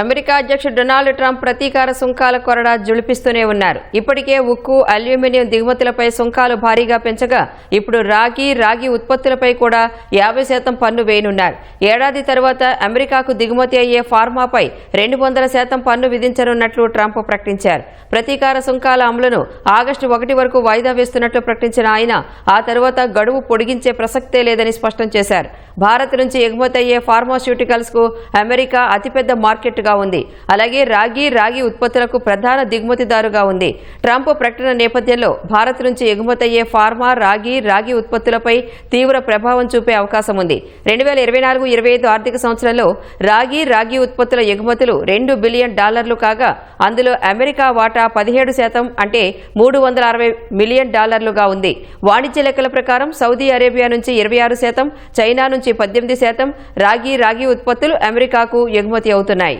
America అధ్యక్షుడు Donald Trump ప్రతీకార సుంకాల కొరడా జుళిపిస్తూనే ఉన్నారు. ఇప్పటికే ఉక్కు అల్యూమినియం దిగుమతులపై సుంకాలు భారీగా పెంచగా ఇప్పుడు రాగి రాగి ఉత్పత్తులపై కూడా యాభై శాతం పన్ను వేయనున్నారు. ఏడాది తర్వాత అమెరికాకు దిగుమతి అయ్యే ఫార్మాపై రెండు వందల శాతం పన్ను విధించనున్నట్లు ట్రంప్ ప్రకటించారు. ప్రతీకార సుంకాల అమలును ఆగస్టు ఒకటి వరకు వాయిదా వేస్తున్నట్లు ప్రకటించిన ఆయన ఆ తర్వాత గడువు పొడిగించే ప్రసక్తే లేదని స్పష్టం చేశారు. భారత్ నుంచి ఎగుమతి అయ్యే ఫార్మాస్యూటికల్స్కు అమెరికా అతిపెద్ద మార్కెట్ మార్కెట్గా ఉంది. అలాగే రాగి రాగి ఉత్పత్తులకు ప్రధాన దిగుమతిదారుగా ఉంది. ట్రంప్ ప్రకటన నేపథ్యంలో భారత్ నుంచి ఎగుమతయ్యే ఫార్మా రాగి రాగి ఉత్పత్తులపై తీవ్ర ప్రభావం చూపే అవకాశం ఉంది. రెండు వేల ఇరవై నాలుగు ఇరవై ఐదు ఆర్థిక సంవత్సరంలో రాగి రాగి ఉత్పత్తుల ఎగుమతులు రెండు బిలియన్ డాలర్లు కాగా అందులో అమెరికా వాటా పదిహేడు శాతం అంటే మూడు వందల అరవై మిలియన్ డాలర్లుగా ఉంది. వాణిజ్య లెక్కల ప్రకారం సౌదీ అరేబియా నుంచి ఇరవై ఆరు శాతం చైనా నుంచి పద్దెనిమిది శాతం రాగి రాగి ఉత్పత్తులు అమెరికాకు ఎగుమతి అవుతున్నాయి.